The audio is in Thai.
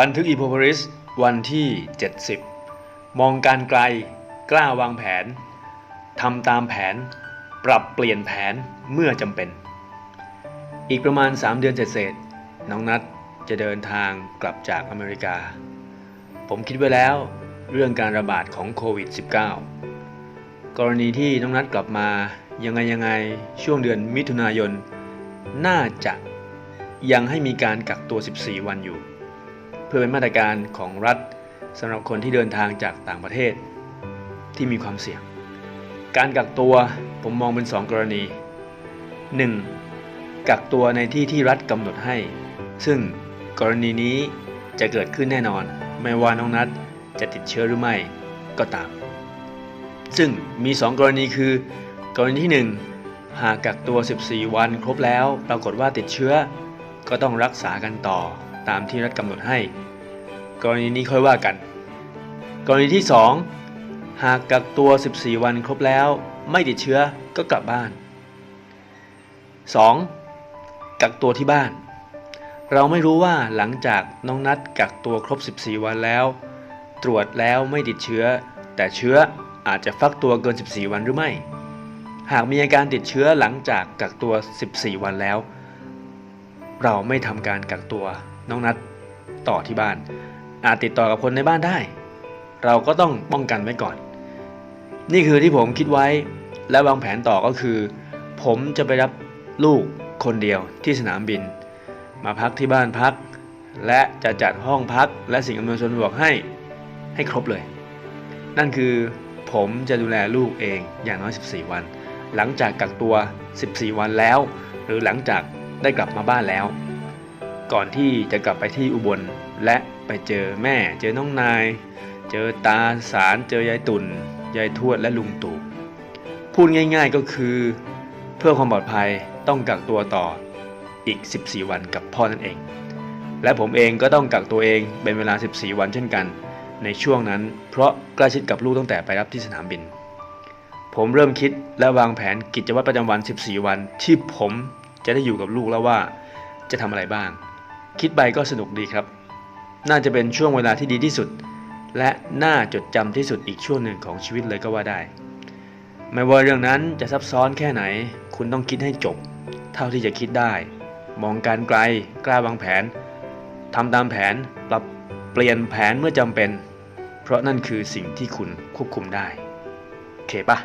บันทึกอีโพพริสวันที่ 70 มองการไกล กล้าวางแผนทำตามแผน ปรับเปลี่ยนแผนเมื่อจำเป็น อีกประมาณ 3 เดือนเศษๆน้องนัดจะเดินทางกลับจากอเมริกา ผมคิดไว้แล้วเรื่องการระบาดของโควิด -19 กรณีที่น้องนัดกลับมายังไงยังไงช่วงเดือนมิถุนายน น่าจะยังให้มีการกักตัว 14 วันอยู่ พื่อเป็นมาตรการของรัฐสำหรับคนที่เดินทางจากต่างประเทศที่มีความเสี่ยง การกักตัวผมมองเป็น 2 กรณี 1. กักตัวในที่ที่รัฐกำหนดให้ ซึ่งกรณีนี้จะเกิดขึ้นแน่นอน ไม่ว่าน้องนัดจะติดเชื้อหรือไม่ก็ตาม ซึ่งมี 2 กรณีคือ กรณีที่ 1 หากกักตัว 14 วันครบแล้ว ปรากฏว่าติดเชื้อก็ต้องรักษากันต่อ ตามที่รัฐกำหนดให้ กรณีนี้ค่อยว่ากัน กรณีที่ 2 หากกักตัว 14 วันครบแล้วไม่ติดเชื้อก็กลับบ้าน 2. กักตัวที่บ้าน เราไม่รู้ว่าหลังจากน้องนัดกักตัวครบ 14 วันแล้ว ตรวจแล้วไม่ติดเชื้อ แต่เชื้ออาจจะฟักตัวเกิน 14 วันหรือไม่ หากมีอาการติดเชื้อหลังจากกักตัว 14 วันแล้ว เราไม่ทำการกักตัวน้องนัดต่อที่บ้าน อาจติดต่อกับคนในบ้านได้ เราก็ต้องป้องกันไว้ก่อน นี่คือที่ผมคิดไว้และวางแผนต่อก็คือ ผมจะไปรับลูกคนเดียวที่สนามบิน มาพักที่บ้านพัก และจะจัดห้องพักและสิ่งอำนวยความสะดวกให้ให้ครบเลย นั่นคือผมจะดูแลลูกเองอย่างน้อย 14 วัน หลังจากกักตัว 14 วันแล้ว หรือหลังจาก ได้กลับมาบ้านแล้ว ก่อนที่จะกลับไปที่อุบลและไปเจอแม่ เจอน้องนาย เจอตาสารเจอยายตุ่นยายทวดและลุงตู่พูดง่ายๆก็คือ เพื่อความปลอดภัยต้องกักตัวต่ออีก 14 วันกับพ่อนั่นเอง และผมเองก็ต้องกักตัวเองเป็นเวลา 14 วันเช่นกัน ในช่วงนั้น เพราะใกล้ชิดกับลูกตั้งแต่ไปรับที่สนามบิน ผมเริ่มคิดและวางแผนกิจวัตรประจำวัน 14 วัน ที่ผม จะได้อยู่กับลูกแล้วว่าจะทำอะไรบ้าง คิดไปก็สนุกดีครับ น่าจะเป็นช่วงเวลาที่ดีที่สุด และน่าจดจำที่สุดอีกช่วงหนึ่งของชีวิตเลยก็ว่าได้ ไม่ว่าเรื่องนั้นจะซับซ้อนแค่ไหน คุณต้องคิดให้จบ เท่าที่จะคิดได้ มองการไกล กล้าวางแผนทำตามแผนปรับเปลี่ยนแผนเมื่อจำเป็น เพราะนั่นคือสิ่งที่คุณควบคุมได้ โอเคปะ